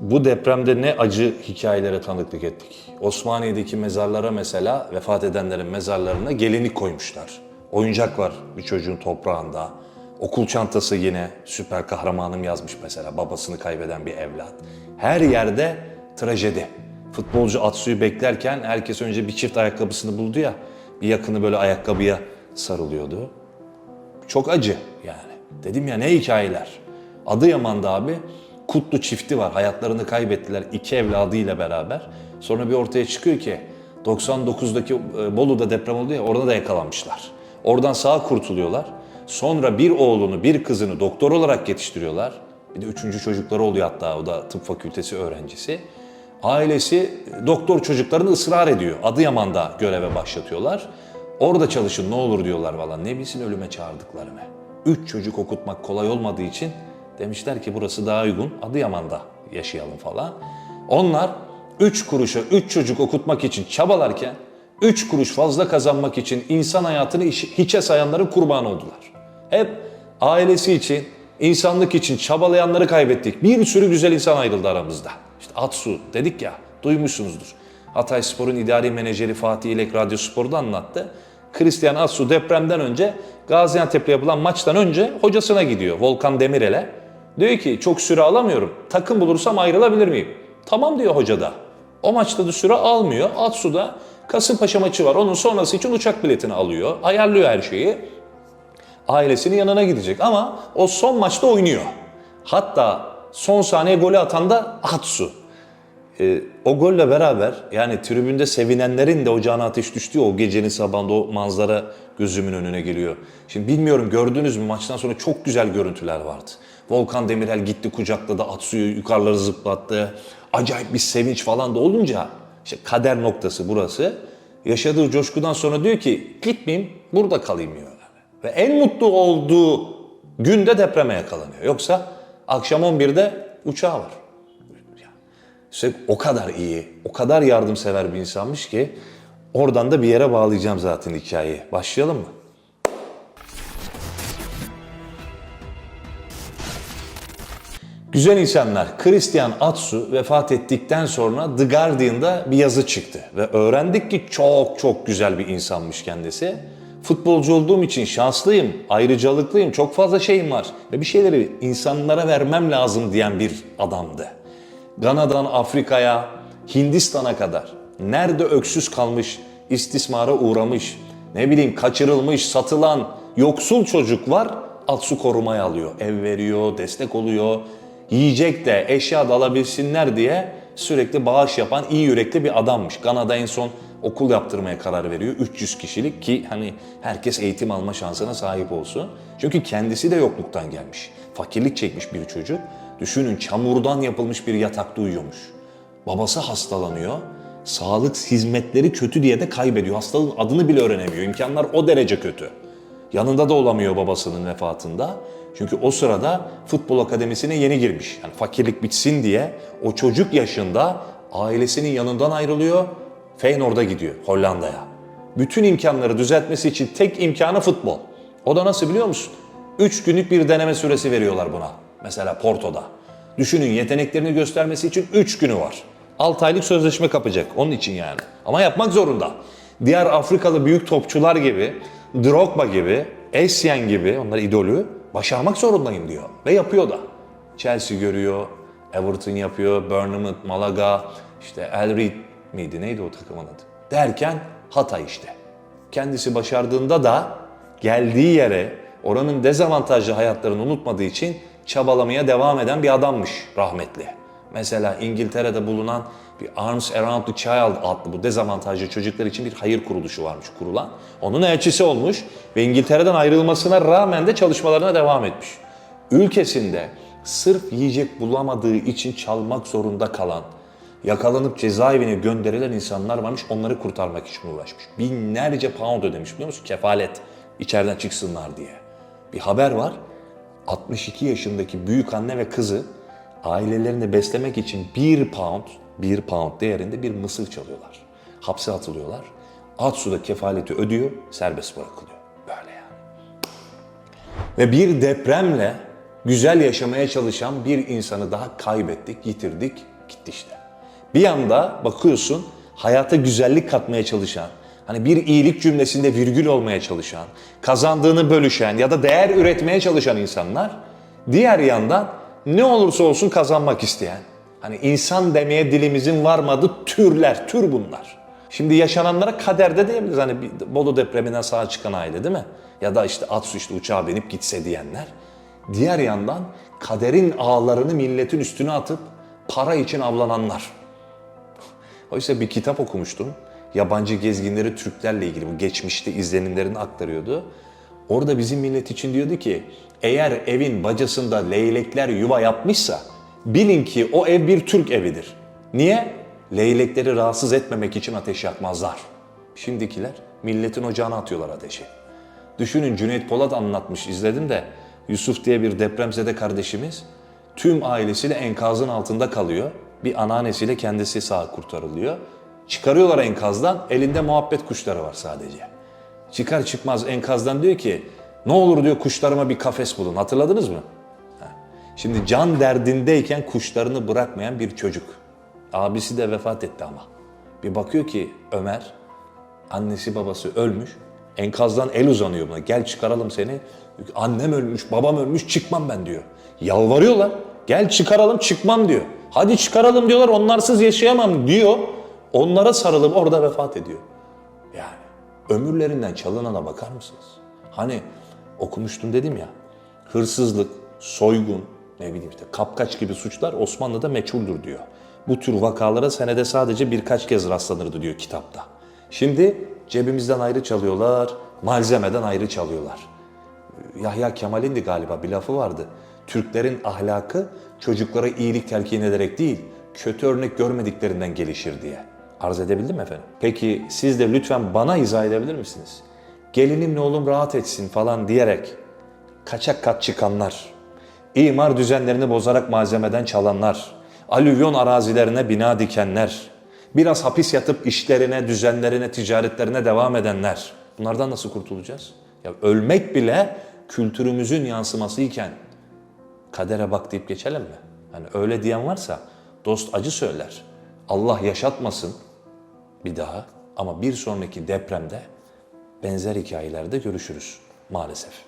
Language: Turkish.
Bu depremde ne acı hikayelere tanıklık ettik. Osmaniye'deki mezarlara mesela vefat edenlerin mezarlarına gelinlik koymuşlar. Oyuncak var bir çocuğun toprağında. Okul çantası yine süper kahramanım yazmış mesela babasını kaybeden bir evlat. Her yerde trajedi. Futbolcu Atsu'yu beklerken herkes önce bir çift ayakkabısını buldu ya. Bir yakını böyle ayakkabıya sarılıyordu. Çok acı yani. Dedim ya ne hikayeler. Adıyaman'da abi Kutlu çifti var. Hayatlarını kaybettiler iki evladıyla beraber. Sonra bir ortaya çıkıyor ki 99'daki e, Bolu'da deprem oldu ya orada da yakalanmışlar. Oradan sağ kurtuluyorlar. Sonra bir oğlunu bir kızını doktor olarak yetiştiriyorlar. Bir de üçüncü çocukları oluyor hatta o da tıp fakültesi öğrencisi. Ailesi doktor çocuklarını ısrar ediyor. Adıyaman'da göreve başlatıyorlar. Orada çalışın ne olur diyorlar valla. Ne bilsin ölüme çağırdıklarını. Üç çocuk okutmak kolay olmadığı için demişler ki burası daha uygun. Adıyaman'da yaşayalım falan. Onlar üç kuruşa üç çocuk okutmak için çabalarken üç kuruş fazla kazanmak için insan hayatını hiç- hiçe sayanların kurbanı oldular. Hep ailesi için, insanlık için çabalayanları kaybettik. Bir sürü güzel insan ayrıldı aramızda. İşte Atsu dedik ya, duymuşsunuzdur. Hatay Spor'un idari menajeri Fatih İlek Radyo Spor'da anlattı. Christian Atsu depremden önce Gaziantep'le yapılan maçtan önce hocasına gidiyor Volkan Demirel'e. Diyor ki çok süre alamıyorum. Takım bulursam ayrılabilir miyim? Tamam diyor hoca da. O maçta da süre almıyor. Atsu da Kasımpaşa maçı var. Onun sonrası için uçak biletini alıyor. Ayarlıyor her şeyi ailesinin yanına gidecek ama o son maçta oynuyor. Hatta son saniye golü atan da Atsu. Ee, o golle beraber yani tribünde sevinenlerin de ocağına ateş düştüğü o gecenin sabahında o manzara gözümün önüne geliyor. Şimdi bilmiyorum gördünüz mü maçtan sonra çok güzel görüntüler vardı. Volkan Demirel gitti kucakladı Atsu'yu yukarıları zıplattı. Acayip bir sevinç falan da olunca işte kader noktası burası. Yaşadığı coşkudan sonra diyor ki gitmeyeyim burada kalayım diyor. Ve en mutlu olduğu günde depreme yakalanıyor. Yoksa akşam 11'de uçağı var. İşte o kadar iyi, o kadar yardımsever bir insanmış ki oradan da bir yere bağlayacağım zaten hikayeyi. Başlayalım mı? Güzel insanlar, Christian Atsu vefat ettikten sonra The Guardian'da bir yazı çıktı. Ve öğrendik ki çok çok güzel bir insanmış kendisi. Futbolcu olduğum için şanslıyım, ayrıcalıklıyım, çok fazla şeyim var. Ve bir şeyleri insanlara vermem lazım diyen bir adamdı. Gana'dan Afrika'ya, Hindistan'a kadar nerede öksüz kalmış, istismara uğramış, ne bileyim kaçırılmış, satılan yoksul çocuk var, Atsu korumaya alıyor. Ev veriyor, destek oluyor. Yiyecek de, eşya da alabilsinler diye sürekli bağış yapan iyi yürekli bir adammış. Gana'da en son okul yaptırmaya karar veriyor. 300 kişilik ki hani herkes eğitim alma şansına sahip olsun. Çünkü kendisi de yokluktan gelmiş. Fakirlik çekmiş bir çocuk. Düşünün çamurdan yapılmış bir yatakta uyuyormuş. Babası hastalanıyor. Sağlık hizmetleri kötü diye de kaybediyor. Hastalığın adını bile öğrenemiyor. İmkanlar o derece kötü. Yanında da olamıyor babasının vefatında. Çünkü o sırada futbol akademisine yeni girmiş. Yani fakirlik bitsin diye o çocuk yaşında ailesinin yanından ayrılıyor. Feyenoord'a gidiyor Hollanda'ya. Bütün imkanları düzeltmesi için tek imkanı futbol. O da nasıl biliyor musun? 3 günlük bir deneme süresi veriyorlar buna. Mesela Porto'da. Düşünün yeteneklerini göstermesi için 3 günü var. 6 aylık sözleşme kapacak onun için yani. Ama yapmak zorunda. Diğer Afrikalı büyük topçular gibi, Drogba gibi, Essien gibi, onlar idolü, başarmak zorundayım diyor. Ve yapıyor da. Chelsea görüyor, Everton yapıyor, Bournemouth, Malaga, işte El Reed miydi neydi o takımın adı? Derken Hatay işte. Kendisi başardığında da geldiği yere oranın dezavantajlı hayatlarını unutmadığı için çabalamaya devam eden bir adammış rahmetli. Mesela İngiltere'de bulunan bir Arms Around the Child adlı bu dezavantajlı çocuklar için bir hayır kuruluşu varmış kurulan. Onun elçisi olmuş ve İngiltere'den ayrılmasına rağmen de çalışmalarına devam etmiş. Ülkesinde sırf yiyecek bulamadığı için çalmak zorunda kalan, yakalanıp cezaevine gönderilen insanlar varmış onları kurtarmak için uğraşmış. Binlerce pound ödemiş biliyor musun? Kefalet içeriden çıksınlar diye. Bir haber var. 62 yaşındaki büyük anne ve kızı ailelerini beslemek için 1 pound, 1 pound değerinde bir mısır çalıyorlar. Hapse atılıyorlar. Atsu da kefaleti ödüyor, serbest bırakılıyor. Böyle yani. Ve bir depremle güzel yaşamaya çalışan bir insanı daha kaybettik, yitirdik, gitti işte. Bir yanda bakıyorsun hayata güzellik katmaya çalışan, hani bir iyilik cümlesinde virgül olmaya çalışan, kazandığını bölüşen ya da değer üretmeye çalışan insanlar, diğer yandan ne olursa olsun kazanmak isteyen, hani insan demeye dilimizin varmadığı türler, tür bunlar. Şimdi yaşananlara kaderde diyebiliriz. Hani Bolu depreminden sağ çıkan aile değil mi? Ya da işte at suçlu uçağa binip gitse diyenler. Diğer yandan kaderin ağlarını milletin üstüne atıp para için avlananlar. Oysa bir kitap okumuştum. Yabancı gezginleri Türklerle ilgili bu geçmişte izlenimlerini aktarıyordu. Orada bizim millet için diyordu ki eğer evin bacasında leylekler yuva yapmışsa bilin ki o ev bir Türk evidir. Niye? Leylekleri rahatsız etmemek için ateş yakmazlar. Şimdikiler milletin ocağına atıyorlar ateşi. Düşünün Cüneyt Polat anlatmış izledim de Yusuf diye bir depremzede kardeşimiz tüm ailesiyle enkazın altında kalıyor. Bir anneannesiyle kendisi sağ kurtarılıyor. Çıkarıyorlar enkazdan elinde muhabbet kuşları var sadece. Çıkar çıkmaz enkazdan diyor ki ne olur diyor kuşlarıma bir kafes bulun hatırladınız mı? Şimdi can derdindeyken kuşlarını bırakmayan bir çocuk. Abisi de vefat etti ama. Bir bakıyor ki Ömer Annesi babası ölmüş. Enkazdan el uzanıyor buna. Gel çıkaralım seni. Annem ölmüş, babam ölmüş, çıkmam ben diyor. Yalvarıyorlar. Gel çıkaralım, çıkmam diyor. Hadi çıkaralım diyorlar, onlarsız yaşayamam diyor. Onlara sarılıp orada vefat ediyor. Ömürlerinden çalınana bakar mısınız? Hani okumuştum dedim ya, hırsızlık, soygun, ne bileyim işte kapkaç gibi suçlar Osmanlı'da meçhuldür diyor. Bu tür vakalara senede sadece birkaç kez rastlanırdı diyor kitapta. Şimdi cebimizden ayrı çalıyorlar, malzemeden ayrı çalıyorlar. Yahya Kemal'in de galiba bir lafı vardı. Türklerin ahlakı çocuklara iyilik telkin ederek değil, kötü örnek görmediklerinden gelişir diye. Arz edebildim efendim? Peki siz de lütfen bana izah edebilir misiniz? Gelinimle oğlum rahat etsin falan diyerek kaçak kat çıkanlar, imar düzenlerini bozarak malzemeden çalanlar, alüvyon arazilerine bina dikenler, biraz hapis yatıp işlerine, düzenlerine, ticaretlerine devam edenler. Bunlardan nasıl kurtulacağız? Ya ölmek bile kültürümüzün yansımasıyken kadere bak deyip geçelim mi? Hani öyle diyen varsa dost acı söyler. Allah yaşatmasın bir daha ama bir sonraki depremde benzer hikayelerde görüşürüz maalesef.